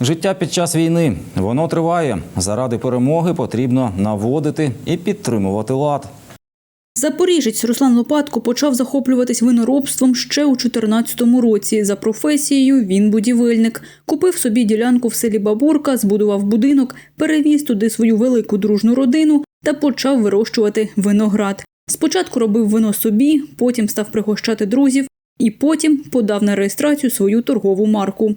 Життя під час війни воно триває. Заради перемоги потрібно наводити і підтримувати лад. Запоріжець Руслан Лопатко почав захоплюватись виноробством ще у 2014 році. За професією він будівельник. Купив собі ділянку в селі Бабурка, збудував будинок, перевіз туди свою велику дружну родину та почав вирощувати виноград. Спочатку робив вино собі, потім став пригощати друзів і потім подав на реєстрацію свою торгову марку.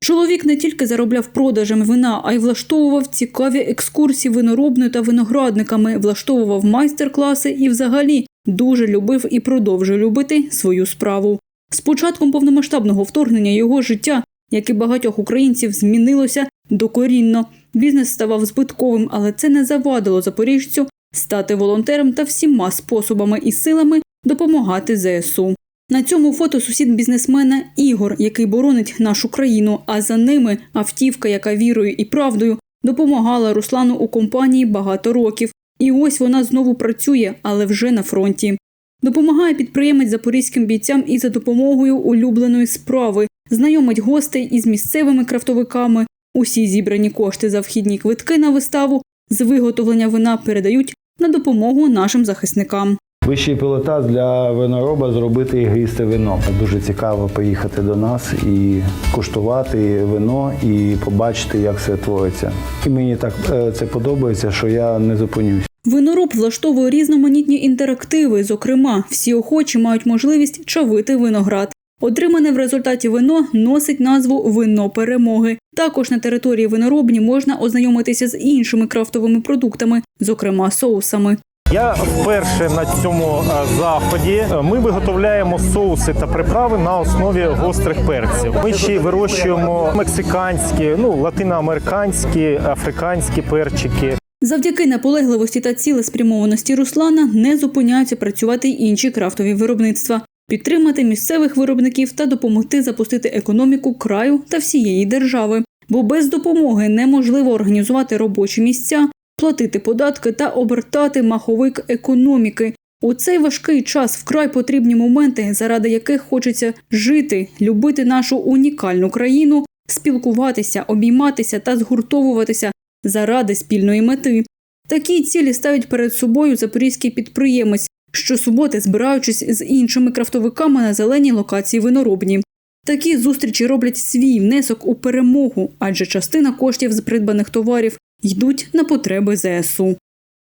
Чоловік не тільки заробляв продажами вина, а й влаштовував цікаві екскурсії виноробною та виноградниками, влаштовував майстер-класи і взагалі дуже любив і продовжує любити свою справу. З початком повномасштабного вторгнення його життя, як і багатьох українців, змінилося докорінно. Бізнес ставав збитковим, але це не завадило запоріжцю стати волонтером та всіма способами і силами допомагати ЗСУ. На цьому фото сусід бізнесмена Ігор, який боронить нашу країну, а за ними автівка, яка вірою і правдою допомагала Руслану у компанії багато років. І ось вона знову працює, але вже на фронті. Допомагає підприємець запорізьким бійцям і за допомогою улюбленої справи, знайомить гостей із місцевими крафтовиками. Усі зібрані кошти за вхідні квитки на виставу з виготовлення вина передають на допомогу нашим захисникам. Вищий пілотаж для винороба зробити ігристе вино. Дуже цікаво поїхати до нас і куштувати вино і побачити, як це твориться. І мені так е, це подобається, що я не зупинюсь. Винороб влаштовує різноманітні інтерактиви. Зокрема, всі охочі мають можливість чавити виноград. Отримане в результаті вино носить назву Вино перемоги. Також на території виноробні можна ознайомитися з іншими крафтовими продуктами, зокрема соусами. Я вперше на цьому е, заході. Ми виготовляємо соуси та приправи на основі гострих перців. Ми ще вирощуємо мексиканські, ну латиноамериканські, африканські перчики. Завдяки наполегливості та цілеспрямованості Руслана не зупиняються працювати й інші крафтові виробництва, підтримати місцевих виробників та допомогти запустити економіку краю та всієї держави. Бо без допомоги неможливо організувати робочі місця, платити податки та обертати маховик економіки. У цей важкий час вкрай потрібні моменти, заради яких хочеться жити, любити нашу унікальну країну, спілкуватися, обійматися та згуртовуватися заради спільної мети. Такі цілі ставить перед собою запорізький підприємець, щосуботи збираючись з іншими крафтовиками на зеленій локації виноробні. Такі зустрічі роблять свій внесок у перемогу, адже частина коштів з придбаних товарів йдуть на потреби ЗСУ.